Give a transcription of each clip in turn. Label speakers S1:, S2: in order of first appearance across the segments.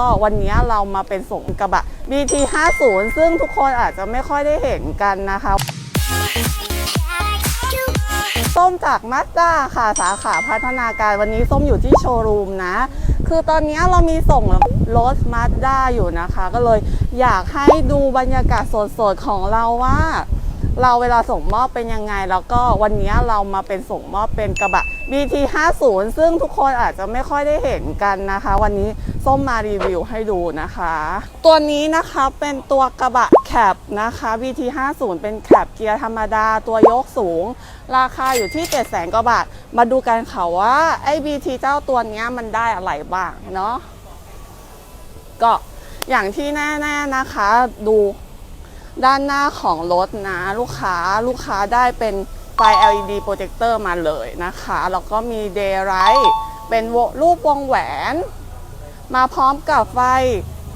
S1: ก็วันนี้เรามาเป็นส่งกระบะ BT 50 ซึ่งทุกคนอาจจะไม่ค่อยได้เห็นกันนะคะส้มจากมาสด้าค่ะสาขาพัฒนาการวันนี้ส้มอยู่ที่โชว์รูมนะ คือตอนนี้เรามีส่งรถมาสด้าอยู่นะคะ ก็เลยอยากให้ดูบรรยากาศสดๆของเราว่า เราเวลาส่งมอบเป็นยังไง แล้วก็วันนี้เรามาเป็นส่งมอบเป็นกระบะ BT 50 ซึ่งทุกคนอาจจะไม่ค่อยได้เห็นกันนะคะ วันนี้ส้มมารีวิวให้ดูนะคะ ตัวนี้นะคะเป็นตัวกระบะแคปนะคะ BT 50 เป็นแคปเกียร์ธรรมดาตัวยกสูง ราคาอยู่ที่ 7 0 0 0 0กว่าบาท มาดูกันค่ะว่าไอ้ BT เจ้าตัวนี้มันได้อะไรบ้างเนาะก็อย่างที่แน่ ๆนะคะดู ด้านหน้าของรถนะลูกค้าลูกค้าได้เป็นไฟ LED โปรเจคเตอร์มาเลยนะคะ แล้วก็มี Daylight เป็นรูปวงแหวน มาพร้อมกับไฟ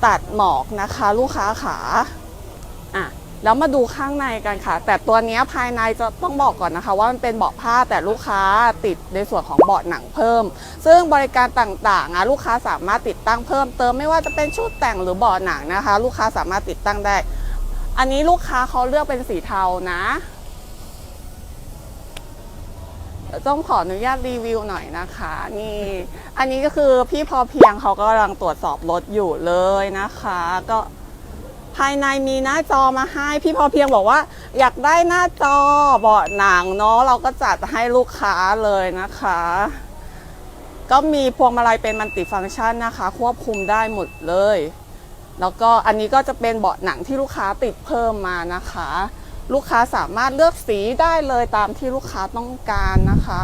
S1: ตัดหมอกนะคะ ลูกค้าขาอะแล้วมาดูข้างในกันค่ะ แต่ตัวนี้ภายในจะต้องบอกก่อนนะคะ ว่ามันเป็นเบาะผ้าแต่ลูกค้าติดในส่วนของเบาะหนังเพิ่ม ซึ่งบริการต่างๆอะลูกค้าสามารถติดตั้งเพิ่มเติมไม่ว่าจะเป็นชุดแต่งหรือเบาะหนังนะคะ ลูกค้าสามารถติดตั้งได้ อันนี้ลูกค้าเขาเลือกเป็นสีเทานะ ต้องขออนุญาตรีวิวหน่อยนะคะ นี่ อันนี้ก็คือพี่พอเพียงเขากำลังตรวจสอบรถอยู่เลยนะคะ ก็ภายในมีหน้าจอมาให้ พี่พอเพียงบอกว่า อยากได้หน้าจอเบาะหนังเนาะเราก็จัดให้ลูกค้าเลยนะคะ ก็มีพวงมาลัยเป็นมัลติฟังก์ชันนะคะ ควบคุมได้หมดเลย แล้วก็อันนี้ก็จะเป็นเบาะหนังที่ลูกค้าติดเพิ่มมานะคะ ลูกค้าสามารถเลือกสีได้เลยตามที่ลูกค้าต้องการนะคะ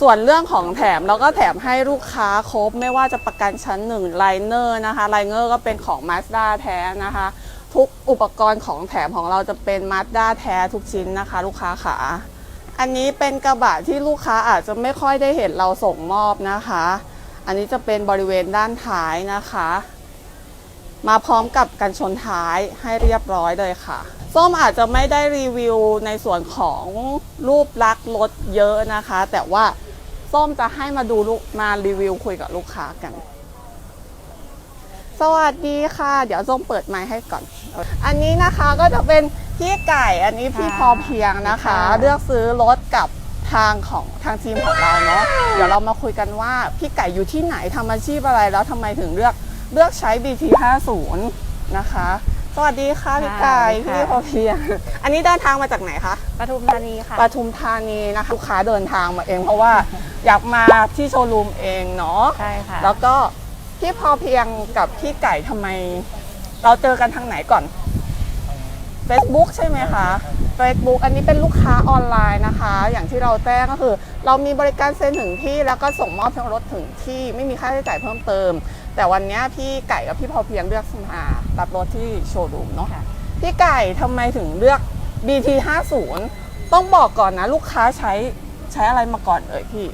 S1: ส่วนเรื่องของแถมเราก็แถมให้ลูกค้าครบ ไม่ว่าจะประกันชั้นหนึ่งไลเนอร์นะคะไลเนอร์ก็เป็นของ Mazda แท้นะคะ ทุกอุปกรณ์ของแถมของเราจะเป็น Mazda แท้ทุกชิ้นนะคะ ลูกค้าขาอันนี้เป็นกระบะที่ลูกค้าอาจจะไม่ค่อยได้เห็นเราส่งมอบนะคะ อันนี้จะเป็นบริเวณด้านท้ายนะคะ มาพร้อมกับกันชนท้ายให้เรียบร้อยเลยค่ะ ส้มอาจจะไม่ได้รีวิวในส่วนของรูปลักษณ์รถเยอะนะคะ แต่ว่าส้มจะให้มาดูลูกมารีวิวคุยกับลูกค้ากัน สวัสดีค่ะ เดี๋ยวส้มเปิดไมค์ให้ก่อน อันนี้นะคะก็จะเป็นพี่ไก่อันนี้พี่
S2: ค่ะ
S1: พอเพียงนะคะ
S2: ค่ะ
S1: เลือกซื้อรถกับทางของทางทีมของเราเนาะเดี๋ยวเรามาคุยกันว่าพี่ไก่อยู่ที่ไหนทำอาชีพอะไรแล้วทำไมถึงเลือก เลือกใช้ BT 50 นะคะ สวัสดีค่ะพี่ไก่
S2: สวัสดีค่ะ
S1: พี่พอเพียงอันนี้เดินทางมาจากไหนคะ
S2: ปทุมธานีค่ะ
S1: ปทุมธานีนะคะลูกค้าเดินทางมาเองเพราะว่า อยากมาที่โชว์รูมเองเนาะ
S2: ใช่ค่ะ
S1: แล้วก็พี่พอเพียงกับพี่ไก่ทำไม เราเจอกันทางไหนก่อน Facebook ใช่ไหมคะ Facebook อันนี้เป็นลูกค้าออนไลน์นะคะ อย่างที่เราแจ้งก็คือ เรามีบริการเซ็นถึงที่แล้วก็ส่งมอบทั้งรถถึงที่ไม่มีค่าใช้จ่ายเพิ่มเติม แต่วันนี้พี่ไก่กับพี่พอเพียงเลือกมารับรถที่โชว์รูมเนาะ
S2: ค่ะ
S1: พี่ไก่ทำไมถึงเลือก BT 50ต้องบอกก่อนนะลูกค้าใช้ใช้อะไรมาก่อนเอ่ยพี่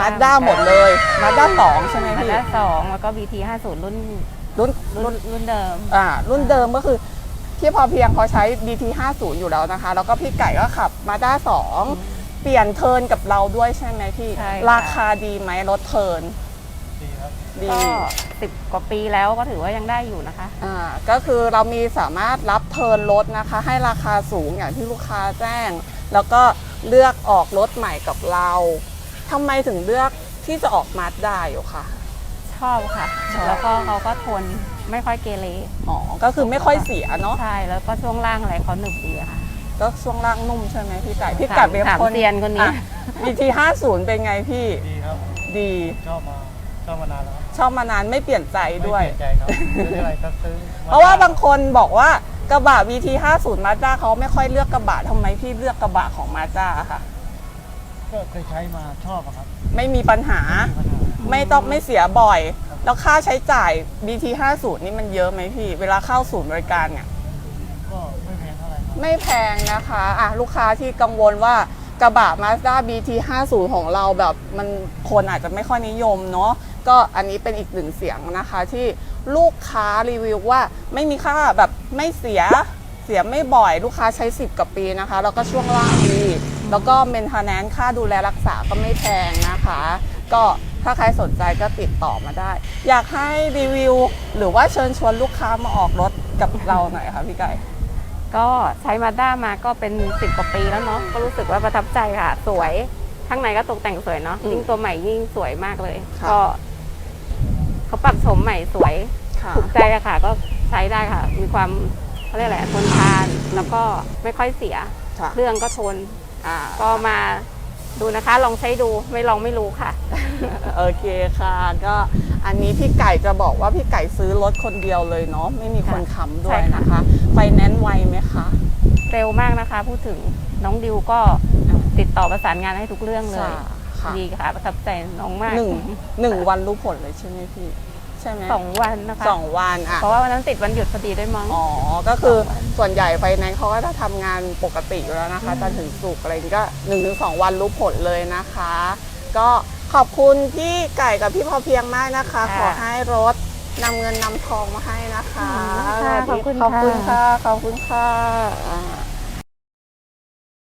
S1: มาด้าหมดเลยมาด้าสองใช่ไหม
S2: มา
S1: พี่
S2: ด้าสองแล้วก็ BT 50รุ่น
S1: รุ่น
S2: รุ่นรุ่นเดิม
S1: อ่ารุ่นเดิมก็คือพี่พอเพียงเขาใช้ BT 50อยู่แล้วนะคะ แล้วก็พี่ไก่ก็ขับมาด้าสองเปลี่ยนเทิร์นกับเราด้วยใช่ไหมพี่
S2: ใช่ค่ะ
S1: ราคาดีไหมรถเทิ ร์นดี
S2: ก็สิบกว่าปีแล้วก็ถือว่ายังได้อยู่นะคะ
S1: อ่าก็คือเรามีสามารถรับเทิร์นรถนะคะ ให้ราคาสูงอย่างที่ลูกค้าแจ้ง แล้วก็เลือกออกรถใหม่กับเราทำไมถึงเลือกที่จะออกมาได้อยู่คะ
S2: ชอบค่ะ
S1: ชอบ
S2: แล้วก็เขาก็ทนไม่ค่อยเกเร
S1: อ๋อก็คือไม่ค่อยเสียเนาะ
S2: ใช่แล้วก็ช่วงล่างอะไรเขาหนึบดีอะค่ะ
S1: ก็ช่วงล่างนุ่มใช่ไหมพี่ไก่พี่
S2: ถาม
S1: ไก่เป็น
S2: ถาม
S1: คน
S2: เซียนคนนี้
S1: บีทีห้าศูนย์เป็นไงพี่
S3: ดีครับ
S1: ดี
S3: ชอบมา ชอบมานานแล้วครับ
S1: ชอบมานานไม่เปลี่ยนใจด้วย
S3: ไม่เปลี่ยนใจครับซื้ออะไรก็ซื้อ
S1: เพราะว่าบางคนบอกว่ากระบะ VT 50 Mazda เขาไม่ค่อยเลือกกระบะทำไมพี่เลือกกระบะของ Mazda ค่ะ
S3: ก็เคยใช้มาชอบอะครับ
S1: ไม่มีปัญหา
S3: ปัญหา
S1: ไม่ต้องไม่เสียบ่อย แล้วค่าใช้จ่าย BT 50นี่มันเยอะไหมพี่ เวลาเข้าศูนย์บริการเนี่ย
S3: ก็ไม่แพงเท่าไหร่ครับ
S1: ไม่แพงนะคะอะลูกค้าที่กังวลว่ากระบะ Mazda BT 50ของเราแบบมันคนอาจจะไม่ค่อยนิยมเนาะ ก็อันนี้เป็นอีกหนึ่งเสียงนะคะที่ลูกค้ารีวิวว่าไม่มีค่าแบบไม่เสียเสียไม่บ่อยลูกค้าใช้ 10กว่าปีนะคะ แล้วก็ช่วงล่างดีแล้วก็เมนเทนแนนค่าดูแลรักษาก็ไม่แพงนะคะ ก็ถ้าใครสนใจก็ติดต่อมาได้ อยากให้รีวิว หรือว่าเชิญชวนลูกค้ามาออกรถกับเราหน่อยค่ะพี่ไก่
S2: ก็ใช้มาด้ามาก็เป็นสิบกว่าปีแล้วเนาะก็รู้สึกว่าประทับใจค่ะ สวยข้างในก็ตกแต่งสวยเนาะ
S1: อืม
S2: ยิ่งตัวใหม่ยิ่งสวยมากเลย
S1: ค่ะ
S2: ก็ เขาปรับโฉมใหม่สวย
S1: ค่ะ
S2: ถูกใจอะค่ะ ก็ใช้ได้ค่ะ มีความเขาเรียกอะไรทนทานแล้วก็ไม่ค่อยเสีย
S1: ค่ะ
S2: เครื่องก็ทน
S1: อ่า
S2: ก็มาดูนะคะ ลองใช้ดูไม่ลองไม่รู้ค่ะ
S1: โอเคค่ะ ก็อันนี้พี่ไก่จะบอกว่าพี่ไก่ซื้อรถคนเดียวเลยเนาะไม่มีคนค้ำด้วย
S2: ใช่ค่ะ
S1: นะคะ ไฟแนนซ์ไวไหมคะ
S2: เร็วมากนะคะ พูดถึงน้องดิวก็ติดต่อประสานงานให้ทุกเรื่องเลย
S1: ค่ะ
S2: ดีค่ะประทับใจน้องมาก
S1: หนึ่งหนึ่งวันรู้ผลเลยใช่ไหมพี่ ใช่ไหม
S2: สองวันนะคะ
S1: สองวันอะ
S2: เพราะว่าวันนั้นติดวันหยุดพอดีด้วยมั้ง
S1: อ๋อ ก็คือ
S2: สองวัน
S1: ส่วนใหญ่ไฟแนนซ์เขาก็จะทำงานปกติอยู่แล้วนะคะ
S2: อืม
S1: จันทร์ถึงศุกร์อะไรอย่างงี้ก็หนึ่งถึงสองวันรู้ผลเลยนะคะ ก็ขอบคุณพี่ไก่กับพี่พอเพียงมากนะคะ ขอให้รถนำเงินนำทองมาให้นะคะ
S2: ค่ะขอบคุณ
S1: ขอบคุณ
S2: ค่ะ
S1: ค่ะ ขอบคุณค่ะอ่า